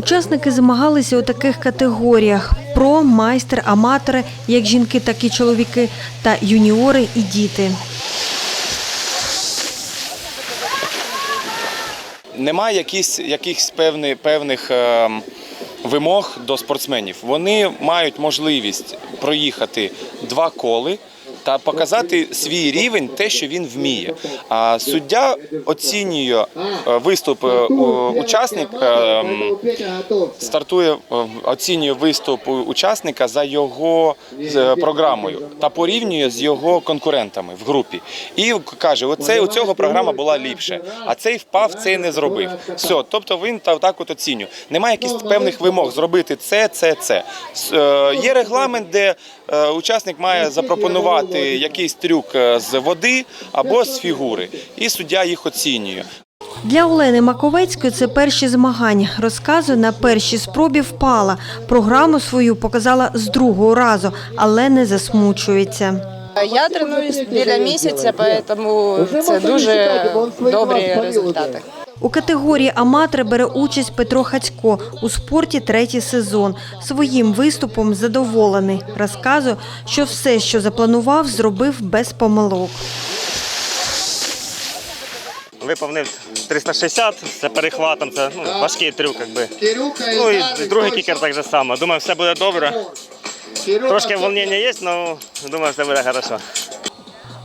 Учасники змагалися у таких категоріях: про, майстер, аматори, як жінки, так і чоловіки, та юніори і діти. Немає якісь, якихось певних, певних е, вимог до спортсменів. Вони мають можливість проїхати два коли та показати свій рівень, те, що він вміє. А суддя оцінює е, виступ е, учасник. е, Стартує, оцінює виступ учасника за його програмою та порівнює з його конкурентами в групі. І каже: оцей у цього програма була ліпше, а цей впав, цей не зробив. Все, тобто він та так от оцінює. Немає якихось певних вимог зробити це, це, це. Є регламент, де учасник має запропонувати якийсь трюк е, з води або з фігури, і суддя їх оцінює. Для Олени Маковецької це перші змагання. Розказує, на першій спробі впала. Програму свою показала з другого разу, але не засмучується. Я тренуюсь біля місяця, тому це дуже добрі результати. У категорії аматори бере участь Петро Хацько у спорті третій сезон. Своїм виступом задоволений. Розказує, що все, що запланував, зробив без помилок. Виповнив 360 з перехватом, це ну, важкий трюк, якби. Ну і другий кікер так же само. Думаю, все буде добре. Трошки волнення є, але думаю, все буде добре.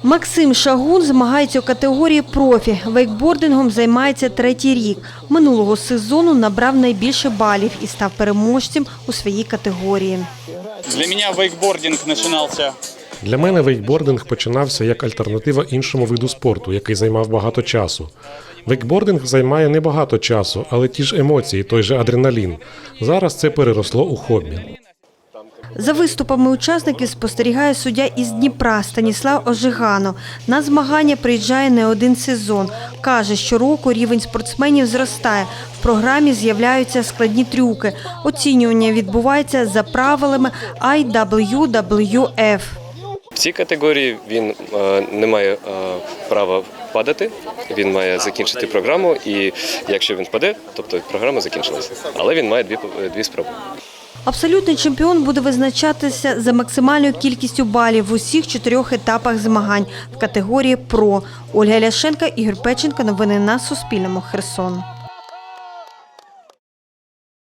Максим Шагун змагається у категорії профі. Вейкбордингом займається третій рік. Минулого сезону набрав найбільше балів і став переможцем у своїй категорії. Для меня вейкбординг начинался Для мене вейкбординг починався як альтернатива іншому виду спорту, який займав багато часу. Вейкбординг займає небагато часу, але ті ж емоції, той же адреналін. Зараз це переросло у хобі. За виступами учасників спостерігає суддя із Дніпра Станіслав Ожигано. На змагання приїжджає не один сезон. Каже, щороку рівень спортсменів зростає. В програмі з'являються складні трюки. Оцінювання відбувається за правилами IWWF. В цій категорії він е, не має е, права падати. Він має закінчити програму, і якщо він впаде, тобто програма закінчилася. Але він має дві, дві спроби. Абсолютний чемпіон буде визначатися за максимальною кількістю балів в усіх чотирьох етапах змагань в категорії ПРО. Ольга Ляшенка, Ігор Печенка. Новини на Суспільному. Херсон.